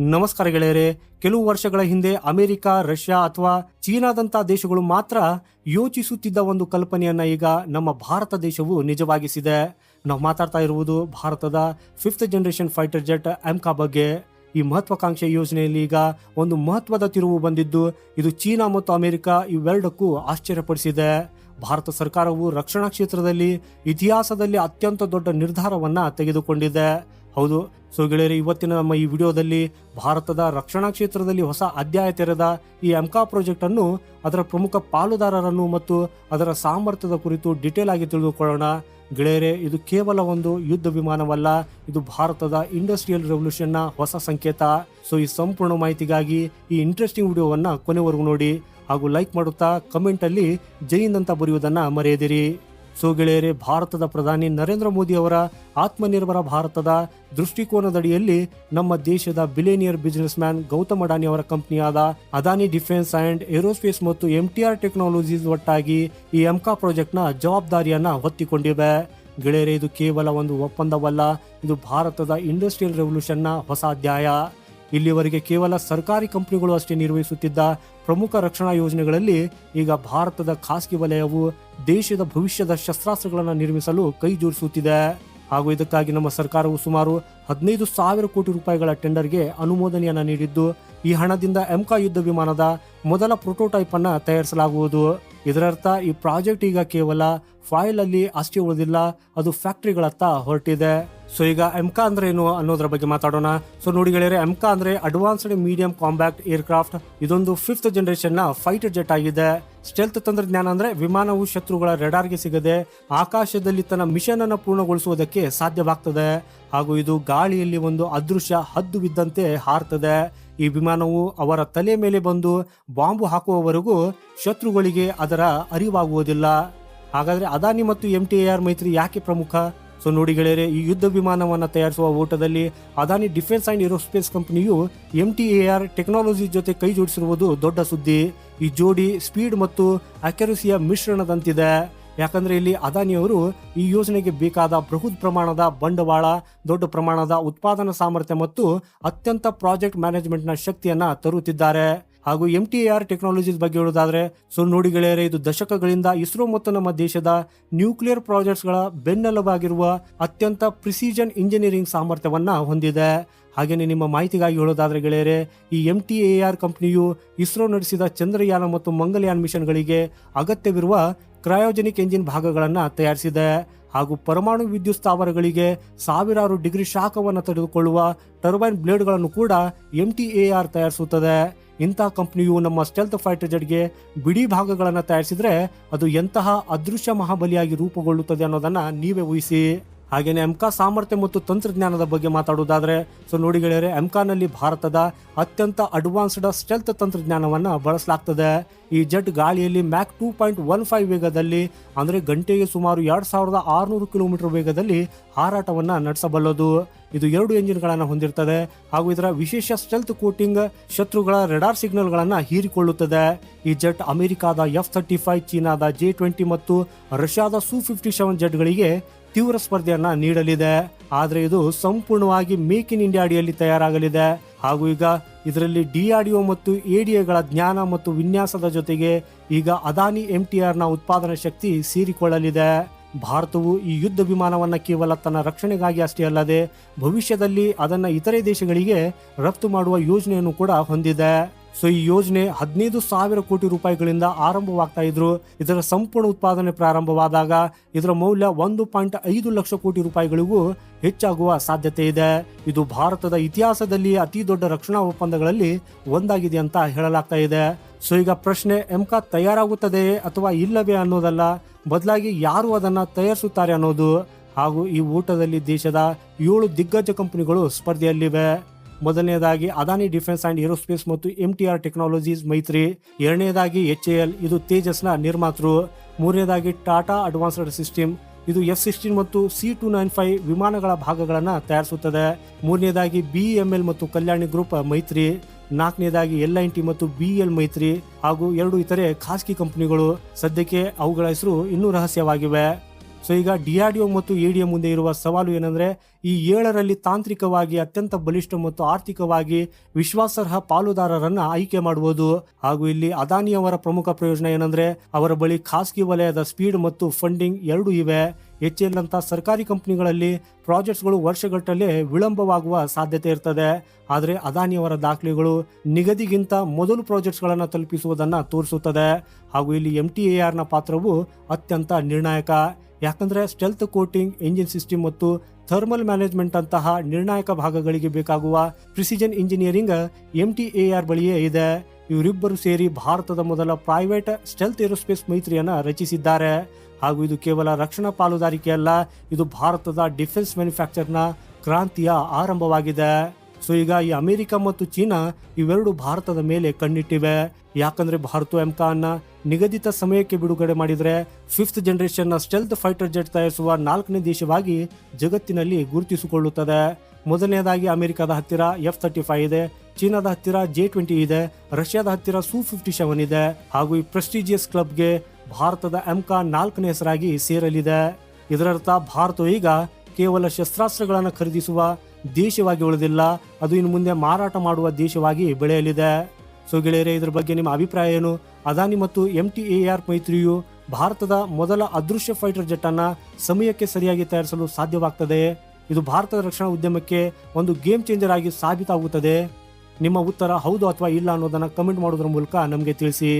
ನಮಸ್ಕಾರ ಗೆಳೆಯರೆ, ಕೆಲವು ವರ್ಷಗಳ ಹಿಂದೆ ಅಮೆರಿಕ, ರಷ್ಯಾ ಅಥವಾ ಚೀನಾದಂತಹ ದೇಶಗಳು ಮಾತ್ರ ಯೋಚಿಸುತ್ತಿದ್ದ ಒಂದು ಕಲ್ಪನೆಯನ್ನ ಈಗ ನಮ್ಮ ಭಾರತ ದೇಶವು ನಿಜವಾಗಿಸಿದೆ. ನಾವು ಮಾತಾಡ್ತಾ ಇರುವುದು ಭಾರತದ fifth generation fighter jet AMCA ಬಗ್ಗೆ. ಈ ಮಹತ್ವಾಕಾಂಕ್ಷೆ ಯೋಜನೆಯಲ್ಲಿ ಈಗ ಒಂದು ಮಹತ್ವದ ತಿರುವು ಬಂದಿದ್ದು, ಇದು ಚೀನಾ ಮತ್ತು ಅಮೆರಿಕ ಇವೆರಡಕ್ಕೂ ಆಶ್ಚರ್ಯಪಡಿಸಿದೆ. ಭಾರತ ಸರ್ಕಾರವು ರಕ್ಷಣಾ ಕ್ಷೇತ್ರದಲ್ಲಿ ಇತಿಹಾಸದಲ್ಲಿ ಅತ್ಯಂತ ದೊಡ್ಡ ನಿರ್ಧಾರವನ್ನ ತೆಗೆದುಕೊಂಡಿದೆ. ಹೌದು. ಸೊ ಗೆಳೆಯರಿ, ಇವತ್ತಿನ ನಮ್ಮ ಈ ವಿಡಿಯೋದಲ್ಲಿ ಭಾರತದ ರಕ್ಷಣಾ ಕ್ಷೇತ್ರದಲ್ಲಿ ಹೊಸ ಅಧ್ಯಾಯ ತೆರೆದ ಈ ಎಂಕಾ ಪ್ರಾಜೆಕ್ಟ್ ಅನ್ನು ಅದರ ಪ್ರಮುಖ ಪಾಲುದಾರರನ್ನು ಮತ್ತು ಅದರ ಸಾಮರ್ಥ್ಯದ ಕುರಿತು ಡಿಟೇಲ್ ಆಗಿ ತಿಳಿದುಕೊಳ್ಳೋಣ. ಗೆಳೆಯರೆ, ಇದು ಕೇವಲ ಒಂದು ಯುದ್ಧ ವಿಮಾನವಲ್ಲ, ಇದು ಭಾರತದ ಇಂಡಸ್ಟ್ರಿಯಲ್ ರೆವಲ್ಯೂಷನ್ನ ಹೊಸ ಸಂಕೇತ. ಸೊ ಈ ಸಂಪೂರ್ಣ ಮಾಹಿತಿಗಾಗಿ ಈ ಇಂಟ್ರೆಸ್ಟಿಂಗ್ ವಿಡಿಯೋವನ್ನು ಕೊನೆವರೆಗೂ ನೋಡಿ. ಹಾಗೂ ಲೈಕ್ ಮಾಡುತ್ತಾ ಕಮೆಂಟ್ ಅಲ್ಲಿ ಜೈ ಹಿಂದ್ ಅಂತ ಬರೆಯುವುದನ್ನು ಮರೆಯದಿರಿ. ಸೊ ಗೆಳೆಯರೇ, ಭಾರತದ ಪ್ರಧಾನಿ ನರೇಂದ್ರ ಮೋದಿ ಅವರ ಆತ್ಮನಿರ್ಭರ ಭಾರತದ ದೃಷ್ಟಿಕೋನದಡಿಯಲ್ಲಿ ನಮ್ಮ ದೇಶದ billionaire business man Gautam Adani ಅವರ ಕಂಪನಿಯಾದ ಅದಾನಿ ಡಿಫೆನ್ಸ್ ಅಂಡ್ ಏರೋಸ್ಪೇಸ್ ಮತ್ತು ಎಂಟಿಆರ್ ಟೆಕ್ನಾಲಜೀಸ್ ಒಟ್ಟಾಗಿ ಈ ಎಂಕಾ ಪ್ರಾಜೆಕ್ಟ್ನ ಜವಾಬ್ದಾರಿಯನ್ನ ಹೊತ್ತಿಕೊಂಡಿವೆ. ಗೆಳೆಯರೇ, ಇದು ಕೇವಲ ಒಂದು ಒಪ್ಪಂದವಲ್ಲ, ಇದು ಭಾರತದ ಇಂಡಸ್ಟ್ರಿಯಲ್ ರೆವಲ್ಯೂಷನ್ನ ಹೊಸ ಅಧ್ಯಾಯ. ಇಲ್ಲಿವರೆಗೆ ಕೇವಲ ಸರ್ಕಾರಿ ಕಂಪನಿಗಳು ಅಷ್ಟೇ ನಿರ್ವಹಿಸುತ್ತಿದ್ದ ಪ್ರಮುಖ ರಕ್ಷಣಾ ಯೋಜನೆಗಳಲ್ಲಿ ಈಗ ಭಾರತದ ಖಾಸಗಿ ವಲಯವು ದೇಶದ ಭವಿಷ್ಯದ ಶಸ್ತ್ರಾಸ್ತ್ರಗಳನ್ನು ನಿರ್ಮಿಸಲು ಕೈ ಜೋಡಿಸುತ್ತಿದೆ. ಹಾಗೂ ಇದಕ್ಕಾಗಿ ನಮ್ಮ ಸರ್ಕಾರವು ಸುಮಾರು ಹದಿನೈದು ಸಾವಿರ ಕೋಟಿ ರೂಪಾಯಿಗಳ ಟೆಂಡರ್ಗೆ ಅನುಮೋದನೆಯನ್ನು ನೀಡಿದ್ದು ಈ ಹಣದಿಂದ ಎಂಕಾ ಯುದ್ಧ ವಿಮಾನದ ಮೊದಲ ಪ್ರೋಟೋಟೈಪ್ ಅನ್ನ ತಯಾರಿಸಲಾಗುವುದು. ಇದರರ್ಥ, ಈ ಪ್ರಾಜೆಕ್ಟ್ ಈಗ ಕೇವಲ ಫೈಲ್ ಅಲ್ಲಿ ಅಷ್ಟೇ ಉಳಿದಿಲ್ಲ, ಅದು ಫ್ಯಾಕ್ಟ್ರಿಗಳತ್ತ ಹೊರಟಿದೆ. ಸೊ ಈಗ ಎಂಕಾ ಅಂದ್ರೆ ಏನು ಅನ್ನೋದ್ರ ಬಗ್ಗೆ ಮಾತಾಡೋಣ. ಸೊ ನೋಡಿ ಗೆಳೆಯರೆ ಎಂಕಾ ಅಂದ್ರೆ ಅಡ್ವಾನ್ಸ್ಡ್ ಮೀಡಿಯಂ ಕಾಂಬ್ಯಾಕ್ಟ್ ಏರ್ಕ್ರಾಫ್ಟ್ ಇದೊಂದು ಫಿಫ್ತ್ ಜನರೇಷನ್ನ ಫೈಟರ್ ಜೆಟ್ ಆಗಿದೆ. ಸ್ಟೆಲ್ತ್ ತಂತ್ರಜ್ಞಾನ ಅಂದ್ರೆ ವಿಮಾನವು ಶತ್ರುಗಳ ರೆಡಾರ್ಗೆ ಸಿಗದೆ ಆಕಾಶದಲ್ಲಿ ತನ್ನ ಮಿಷನ್ ಅನ್ನು ಪೂರ್ಣಗೊಳಿಸುವುದಕ್ಕೆ ಸಾಧ್ಯವಾಗ್ತದೆ. ಹಾಗೂ ಇದು ಗಾಳಿಯಲ್ಲಿ ಒಂದು ಅದೃಶ್ಯ ಹದ್ದು ಬಿದ್ದಂತೆ ಹಾರ್ತದೆ. ಈ ವಿಮಾನವು ಅವರ ತಲೆ ಮೇಲೆ ಬಂದು ಬಾಂಬು ಹಾಕುವವರೆಗೂ ಶತ್ರುಗಳಿಗೆ ಅದರ ಅರಿವಾಗುವುದಿಲ್ಲ. ಹಾಗಾದ್ರೆ ಅದಾನಿ ಮತ್ತು ಎಂ ಟಿ ಆರ್ ಮೈತ್ರಿ ಯಾಕೆ ಪ್ರಮುಖ? ಸೊ ನೋಡಿ ಗೆಳೆಯರೆ, ಈ ಯುದ್ಧ ವಿಮಾನವನ್ನು ತಯಾರಿಸುವ ಓಟದಲ್ಲಿ ಅದಾನಿ ಡಿಫೆನ್ಸ್ ಅಂಡ್ ಏರೋಸ್ಪೇಸ್ ಕಂಪನಿಯು M T A R technology ಜೊತೆ ಕೈ ಜೋಡಿಸಿರುವುದು ದೊಡ್ಡ ಸುದ್ದಿ. ಈ ಜೋಡಿ ಸ್ಪೀಡ್ ಮತ್ತು ಅಕ್ಯುರಸಿಯ ಮಿಶ್ರಣದಂತಿದೆ. ಯಾಕಂದ್ರೆ ಇಲ್ಲಿ ಅದಾನಿಯವರು ಈ ಯೋಜನೆಗೆ ಬೇಕಾದ ಬೃಹತ್ ಪ್ರಮಾಣದ ಬಂಡವಾಳ, ದೊಡ್ಡ ಪ್ರಮಾಣದ ಉತ್ಪಾದನಾ ಸಾಮರ್ಥ್ಯ ಮತ್ತು ಅತ್ಯಂತ ಪ್ರಾಜೆಕ್ಟ್ ಮ್ಯಾನೇಜ್ಮೆಂಟ್ನ ಶಕ್ತಿಯನ್ನ ತರುತ್ತಿದ್ದಾರೆ. ಹಾಗೂ ಎಂ ಟಿ ಆರ್ ಟೆಕ್ನಾಲಜೀಸ್ ಬಗ್ಗೆ ಹೇಳೋದಾದ್ರೆ ಸೊ ನೋಡಿ ಗೆಳೆಯರೆ, ಇದು ದಶಕಗಳಿಂದ ಇಸ್ರೋ ಮತ್ತು ನಮ್ಮ ದೇಶದ ನ್ಯೂಕ್ಲಿಯರ್ ಪ್ರಾಜೆಕ್ಟ್ಸ್ಗಳ ಬೆನ್ನೆಲುಬಾಗಿರುವ ಅತ್ಯಂತ ಪ್ರಿಸಿಷನ್ ಇಂಜಿನಿಯರಿಂಗ್ ಸಾಮರ್ಥ್ಯವನ್ನ ಹೊಂದಿದೆ. ಹಾಗೆಯೇ ನಿಮ್ಮ ಮಾಹಿತಿಗಾಗಿ ಹೇಳೋದಾದ್ರೆ ಗೆಳೆಯರೆ, ಈ ಎಂ ಟಿ ಎ ಆರ್ ಕಂಪನಿಯು ಇಸ್ರೋ ನಡೆಸಿದ ಚಂದ್ರಯಾನ ಮತ್ತು ಮಂಗಲಯಾನ್ ಮಿಷನ್ಗಳಿಗೆ ಅಗತ್ಯವಿರುವ ಕ್ರಯೋಜೆನಿಕ್ ಎಂಜಿನ್ ಭಾಗಗಳನ್ನು ತಯಾರಿಸಿದೆ ಹಾಗೂ ಪರಮಾಣು ವಿದ್ಯುತ್ ಸ್ಥಾವರಗಳಿಗೆ ಸಾವಿರಾರು ಡಿಗ್ರಿ ಶಾಖವನ್ನು ತಡೆದುಕೊಳ್ಳುವ ಟರ್ಬೈನ್ ಬ್ಲೇಡ್ಗಳನ್ನು ಕೂಡ ಎಂ ಟಿ ಎ ಆರ್ ತಯಾರಿಸುತ್ತದೆ. ಇಂತಹ ಕಂಪನಿಯು ನಮ್ಮ ಸ್ಟೆಲ್ತ್ ಫೈಟರ್ ಜೆಟ್ಗೆ ಬಿಡಿ ಭಾಗಗಳನ್ನು ತಯಾರಿಸಿದರೆ ಅದು ಎಂತಹ ಅದೃಶ್ಯ ಮಹಾಬಲಿಯಾಗಿ ರೂಪುಗೊಳ್ಳುತ್ತದೆ ಅನ್ನೋದನ್ನು ನೀವೇ ಊಹಿಸಿ. ಹಾಗೇನೆ ಎಮ್ಕಾ ಸಾಮರ್ಥ್ಯ ಮತ್ತು ತಂತ್ರಜ್ಞಾನದ ಬಗ್ಗೆ ಮಾತಾಡುವುದಾದ್ರೆ ಸೊ ನೋಡಿ ಗೆಳೆಯರೆ ಎಂಕಾನಲ್ಲಿ ಭಾರತದ ಅತ್ಯಂತ ಅಡ್ವಾನ್ಸ್ಡ್ ಸ್ಟೆಲ್ತ್ ತಂತ್ರಜ್ಞಾನವನ್ನು ಬಳಸಲಾಗ್ತದೆ. ಈ ಜೆಟ್ ಗಾಳಿಯಲ್ಲಿ Mach two point one five ವೇಗದಲ್ಲಿ, ಅಂದರೆ ಗಂಟೆಗೆ ಸುಮಾರು ಎರಡ್ ಸಾವಿರದ ಆರುನೂರು ಕಿಲೋಮೀಟರ್ ವೇಗದಲ್ಲಿ ಹಾರಾಟವನ್ನು ನಡೆಸಬಲ್ಲದು. ಇದು ಎರಡು ಎಂಜಿನ್ಗಳನ್ನು ಹೊಂದಿರ್ತದೆ. ಹಾಗೂ ಇದರ ವಿಶೇಷ ಸ್ಟೆಲ್ತ್ ಕೋಟಿಂಗ್ ಶತ್ರುಗಳ ರೆಡಾರ್ ಸಿಗ್ನಲ್ಗಳನ್ನು ಹೀರಿಕೊಳ್ಳುತ್ತದೆ. ಈ ಜೆಟ್ ಅಮೆರಿಕಾದ ಎಫ್ ಥರ್ಟಿ ಫೈವ್ ಚೀನಾದ ಜೆ ಟ್ವೆಂಟಿ ಮತ್ತು ರಷ್ಯಾದ ಸು ಫಿಫ್ಟಿ ಸೆವೆನ್ ಜೆಟ್ಗಳಿಗೆ ತೀವ್ರ ಸ್ಪರ್ಧೆಯನ್ನ ನೀಡಲಿದೆ. ಆದರೆ ಇದು ಸಂಪೂರ್ಣವಾಗಿ ಮೇಕ್ ಇನ್ ಇಂಡಿಯಾ ಅಡಿಯಲ್ಲಿ ತಯಾರಾಗಲಿದೆ. ಹಾಗೂ ಈಗ ಇದರಲ್ಲಿ ಡಿಆರ್ಡಿಒ ಮತ್ತು ಎಡಿಎಗಳ ಜ್ಞಾನ ಮತ್ತು ವಿನ್ಯಾಸದ ಜೊತೆಗೆ ಈಗ ಅದಾನಿ ಎಂ ನ ಉತ್ಪಾದನಾ ಶಕ್ತಿ ಸೇರಿಕೊಳ್ಳಲಿದೆ. ಭಾರತವು ಈ ಯುದ್ಧ ವಿಮಾನವನ್ನ ಕೇವಲ ತನ್ನ ರಕ್ಷಣೆಗಾಗಿ ಅಷ್ಟೇ ಅಲ್ಲದೆ ಭವಿಷ್ಯದಲ್ಲಿ ಅದನ್ನ ಇತರೆ ದೇಶಗಳಿಗೆ ರಫ್ತು ಮಾಡುವ ಯೋಜನೆಯನ್ನು ಕೂಡ ಹೊಂದಿದೆ. ಸೊ ಈ ಯೋಜನೆ ಹದಿನೈದು ಸಾವಿರ ಕೋಟಿ ರೂಪಾಯಿಗಳಿಂದ ಆರಂಭವಾಗ್ತಾ ಇದ್ರು. ಇದರ ಸಂಪೂರ್ಣ ಉತ್ಪಾದನೆ ಪ್ರಾರಂಭವಾದಾಗ ಇದರ ಮೌಲ್ಯ ಒಂದು ಪಾಯಿಂಟ್ ಐದು ಲಕ್ಷ ಕೋಟಿ ರೂಪಾಯಿಗಳಿಗೂ ಹೆಚ್ಚಾಗುವ ಸಾಧ್ಯತೆ ಇದೆ. ಇದು ಭಾರತದ ಇತಿಹಾಸದಲ್ಲಿ ಅತಿ ದೊಡ್ಡ ರಕ್ಷಣಾ ಒಪ್ಪಂದಗಳಲ್ಲಿ ಒಂದಾಗಿದೆ ಅಂತ ಹೇಳಲಾಗ್ತಾ ಇದೆ. ಸೊ ಈಗ ಪ್ರಶ್ನೆ ಎಮ್ಕಾ ತಯಾರಾಗುತ್ತದೆಯೇ ಅಥವಾ ಇಲ್ಲವೇ ಅನ್ನೋದಲ್ಲ? ಬದಲಾಗಿ ಯಾರು ಅದನ್ನ ತಯಾರಿಸುತ್ತಾರೆ ಅನ್ನೋದು? ಹಾಗೂ ಈ ಊಟದಲ್ಲಿ ದೇಶದ ಏಳು ದಿಗ್ಗಜ ಕಂಪನಿಗಳು ಸ್ಪರ್ಧೆಯಲ್ಲಿವೆ. ಮೊದಲನೇದಾಗಿ ಅದಾನಿ ಡಿಫೆನ್ಸ್ ಅಂಡ್ ಏರೋಸ್ಪೇಸ್ ಮತ್ತು ಎಂ ಟಿ ಆರ್ ಟೆಕ್ನಾಲಜೀಸ್ ಮೈತ್ರಿ. ಎರಡನೇದಾಗಿ ಎಚ್ ಎ ಎಲ್ ಇದು ತೇಜಸ್ನ ನಿರ್ಮಾತೃ. ಮೂರನೇದಾಗಿ ಟಾಟಾ ಅಡ್ವಾನ್ಸ್ಡ್ ಸಿಸ್ಟಮ್, ಇದು ಎಫ್ ಸಿಕ್ಸ್ಟೀನ್ ಮತ್ತು ಸಿ ಟು ನೈನ್ ಫೈವ್ ವಿಮಾನಗಳ ಭಾಗಗಳನ್ನು ತಯಾರಿಸುತ್ತದೆ. ಮೂರನೇದಾಗಿ ಬಿ ಎಂ ಎಲ್ ಮತ್ತು ಕಲ್ಯಾಣಿ ಗ್ರೂಪ್ ಮೈತ್ರಿ. ನಾಲ್ಕನೇದಾಗಿ ಎಲ್ ಐನ್ ಟಿ ಮತ್ತು ಬಿ ಎಲ್ ಮೈತ್ರಿ ಹಾಗೂ ಎರಡು ಇತರೆ ಖಾಸಗಿ ಕಂಪನಿಗಳು. ಸದ್ಯಕ್ಕೆ ಅವುಗಳ ಹೆಸರು ಇನ್ನೂ ರಹಸ್ಯವಾಗಿವೆ. ಸೊ ಈಗ ಡಿ ಆರ್ ಡಿಒ ಮತ್ತು ಎಡಿಎ ಮುಂದೆ ಇರುವ ಸವಾಲು ಏನಂದ್ರೆ, ಈ ಏಳರಲ್ಲಿ ತಾಂತ್ರಿಕವಾಗಿ ಅತ್ಯಂತ ಬಲಿಷ್ಠ ಮತ್ತು ಆರ್ಥಿಕವಾಗಿ ವಿಶ್ವಾಸಾರ್ಹ ಪಾಲುದಾರರನ್ನ ಆಯ್ಕೆ ಮಾಡುವುದು ಹಾಗೂ ಇಲ್ಲಿ ಅದಾನಿಯವರ ಪ್ರಮುಖ ಪ್ರಯೋಜನ ಏನಂದ್ರೆ, ಅವರ ಬಳಿ ಖಾಸಗಿ ವಲಯದ ಸ್ಪೀಡ್ ಮತ್ತು ಫಂಡಿಂಗ್ ಎರಡೂ ಇವೆ. ಎಚ್ ಸರ್ಕಾರಿ ಕಂಪನಿಗಳಲ್ಲಿ ಪ್ರಾಜೆಕ್ಟ್ಸ್ಗಳು ವರ್ಷಗಟ್ಟಲೆ ವಿಳಂಬವಾಗುವ ಸಾಧ್ಯತೆ ಇರ್ತದೆ. ಆದರೆ ಅದಾನಿಯವರ ದಾಖಲೆಗಳು ನಿಗದಿಗಿಂತ ಮೊದಲು ಪ್ರಾಜೆಕ್ಟ್ಸ್ಗಳನ್ನು ತಲುಪಿಸುವುದನ್ನ ತೋರಿಸುತ್ತದೆ. ಹಾಗೂ ಇಲ್ಲಿ ಎಂ ಟಿ ಎ ಆರ್ನ ಪಾತ್ರವು ಅತ್ಯಂತ ನಿರ್ಣಾಯಕ. ಯಾಕಂದ್ರೆ ಸ್ಟೆಲ್ತ್ ಕೋಟಿಂಗ್ ಇಂಜಿನ್ ಸಿಸ್ಟಮ್ ಮತ್ತು ಥರ್ಮಲ್ ಮ್ಯಾನೇಜ್ಮೆಂಟ್ ಅಂತಹ ನಿರ್ಣಾಯಕ ಭಾಗಗಳಿಗೆ ಬೇಕಾಗುವ precision engineering M T A R ಬಳಿಯೇ ಇದೆ. ಇವರಿಬ್ಬರು ಸೇರಿ ಭಾರತದ ಮೊದಲ ಪ್ರೈವೇಟ್ ಸ್ಟೆಲ್ತ್ ಏರೋಸ್ಪೇಸ್ ಮೈತ್ರಿಯನ್ನ ರಚಿಸಿದ್ದಾರೆ. ಹಾಗೂ ಇದು ಕೇವಲ ರಕ್ಷಣಾ ಪಾಲುದಾರಿಕೆ ಅಲ್ಲ, ಇದು ಭಾರತದ ಡಿಫೆನ್ಸ್ ಮ್ಯಾನುಫ್ಯಾಕ್ಚರ್ನ ಕ್ರಾಂತಿಯ ಆರಂಭವಾಗಿದೆ. ಸೊ ಈಗ ಈ ಅಮೆರಿಕ ಮತ್ತು ಚೀನಾ ಇವೆರಡು ಭಾರತದ ಮೇಲೆ ಕಣ್ಣಿಟ್ಟಿವೆ. ಯಾಕಂದ್ರೆ ಭಾರತ ಎಂಕಾನ್ನ ನಿಗದಿತ ಸಮಯಕ್ಕೆ ಬಿಡುಗಡೆ ಮಾಡಿದರೆ ಫಿಫ್ತ್ ಜನರೇಷನ್ನ ಸ್ಟೆಲ್ತ್ ಫೈಟರ್ ಜೆಟ್ ತಯಾರಿಸುವ ನಾಲ್ಕನೇ ದೇಶವಾಗಿ ಜಗತ್ತಿನಲ್ಲಿ ಗುರುತಿಸಿಕೊಳ್ಳುತ್ತದೆ. ಮೊದಲನೇದಾಗಿ ಅಮೆರಿಕದ ಹತ್ತಿರ ಎಫ್ ತರ್ಟಿ ಫೈವ್ ಇದೆ, ಚೀನಾದ ಹತ್ತಿರ ಜೆ ಟ್ವೆಂಟಿ ಇದೆ, ರಷ್ಯಾದ ಹತ್ತಿರ ಸು ಫಿಫ್ಟಿ ಸೆವೆನ್ ಇದೆ ಹಾಗೂ ಈ ಪ್ರೆಸ್ಟಿಜಿಯಸ್ ಕ್ಲಬ್ಗೆ ಭಾರತದ ಎಂಕಾ ನಾಲ್ಕನೇ ಹೆಸರಾಗಿ ಸೇರಲಿದೆ. ಇದರರ್ಥ ಭಾರತವು ಈಗ ಕೇವಲ ಶಸ್ತ್ರಾಸ್ತ್ರಗಳನ್ನು ಖರೀದಿಸುವ ದೇಶವಾಗಿ ಉಳಿದಿಲ್ಲ, ಅದು ಇನ್ನು ಮುಂದೆ ಮಾರಾಟ ಮಾಡುವ ದೇಶವಾಗಿ ಬೆಳೆಯಲಿದೆ. ಸೊ ಗೆಳೆಯರೇ, ಇದರ ಬಗ್ಗೆ ನಿಮ್ಮ ಅಭಿಪ್ರಾಯ ಏನು? ಅದಾನಿ ಮತ್ತು ಎಂ ಟಿ ಎ ಆರ್ ಮೈತ್ರಿಯು ಭಾರತದ ಮೊದಲ ಅದೃಶ್ಯ ಫೈಟರ್ ಜೆಟ್ ಅನ್ನ ಸಮಯಕ್ಕೆ ಸರಿಯಾಗಿ ತಯಾರಿಸಲು ಸಾಧ್ಯವಾಗ್ತದೆ. ಇದು ಭಾರತದ ರಕ್ಷಣಾ ಉದ್ಯಮಕ್ಕೆ ಒಂದು ಗೇಮ್ ಚೇಂಜರ್ ಆಗಿ ಸಾಬೀತಾಗುತ್ತದೆ. ನಿಮ್ಮ ಉತ್ತರ ಹೌದು ಅಥವಾ ಇಲ್ಲ ಅನ್ನೋದನ್ನು ಕಮೆಂಟ್ ಮಾಡೋದ್ರ ಮೂಲಕ ನಮಗೆ ತಿಳಿಸಿ.